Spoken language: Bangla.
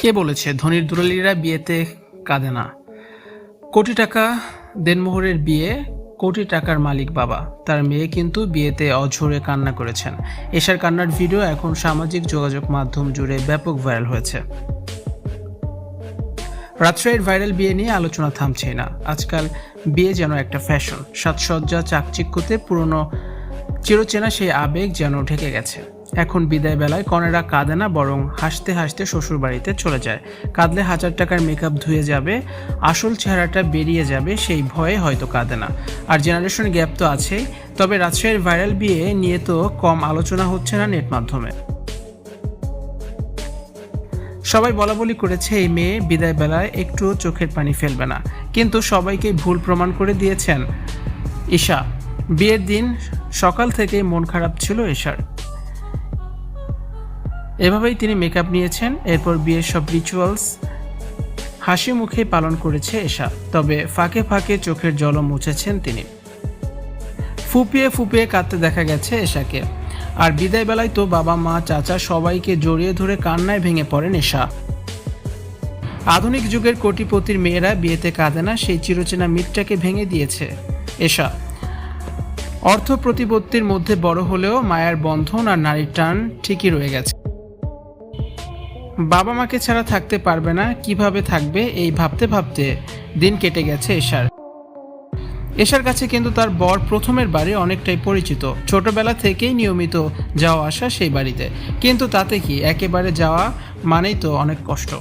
কে বলেছে ধনীর দুরালিরা বিয়েতে কাঁদে না? কোটি টাকা দেনমোহরের বিয়ে, কোটি টাকার মালিক বাবা। তার মেয়ে কিন্তু বিয়েতে অঝরে কান্না করেছেন। এশার কান্নার ভিডিও এখন সামাজিক যোগাযোগ মাধ্যম জুড়ে ব্যাপক ভাইরাল হয়েছে। রাজশাহীর ভাইরাল বিয়ে নিয়ে আলোচনা থামছেই না। আজকাল বিয়ে যেন একটা ফ্যাশন। সাজসজ্জা, চাকচিক্যতে পুরনো চিরচেনা সেই আবেগ যেন ঢেকে গেছে। এখন বিদায় বেলায় কনেরা কাঁদে না, বরং হাসতে হাসতে শ্বশুর বাড়িতে চলে যায়। কাঁদলে হাজার টাকার মেকআপ ধুয়ে যাবে, আসল চেহারাটা বেরিয়ে যাবে, সেই ভয়ে হয়তো কাঁদে না। আর জেনারেশন গ্যাপ তো আছেই, তবে রাজশাহীর ভাইরাল বিয়ে নিয়ে তো কম আলোচনা হচ্ছে না নেট মাধ্যমে। সবাই বলা বলি করেছে, এই মেয়ে বিদায় বেলায় একটুও চোখের পানি ফেলবে না। কিন্তু সবাইকে ভুল প্রমাণ করে দিয়েছেন ঈশা। বিয়ের দিন সকাল থেকে মন খারাপ ছিল ঈশার। এভাবেই তিনি মেকআপ নিয়েছেন, এরপর বিয়ের সব রিচুয়ালস হাসি মুখে পালন করেছে এশা তবে ফাঁকে ফাঁকে চোখের জলও মুছেছেন তিনি। ফুপিয়ে ফুপিয়ে কাঁদতে দেখা গেছে এশাকে আর বিদায় বেলায় তো বাবা, মা, চাচা সবাইকে জড়িয়ে ধরে কান্নায় ভেঙে পড়েন এশা আধুনিক যুগের কোটিপতির মেয়েরা বিয়েতে কাঁদে না, সেই চিরচেনা মিথটাকে ভেঙে দিয়েছে এশা। অর্থ প্রতিপত্তির মধ্যে বড় হলেও মায়ার বন্ধন আর নারীর টান ঠিকই রয়ে গেছে। বাবা মাকে ছাড়া থাকতে পারবে না, কীভাবে থাকবে এই ভাবতে ভাবতে দিন কেটে গেছে এশার। এশার কাছে কিন্তু তার বর প্রথমের বাড়ি অনেকটাই পরিচিত। ছোটবেলা থেকেই নিয়মিত যাওয়া আসা সেই বাড়িতে। কিন্তু তাতে কি একেবারে যাওয়া মানেই তো অনেক কষ্ট।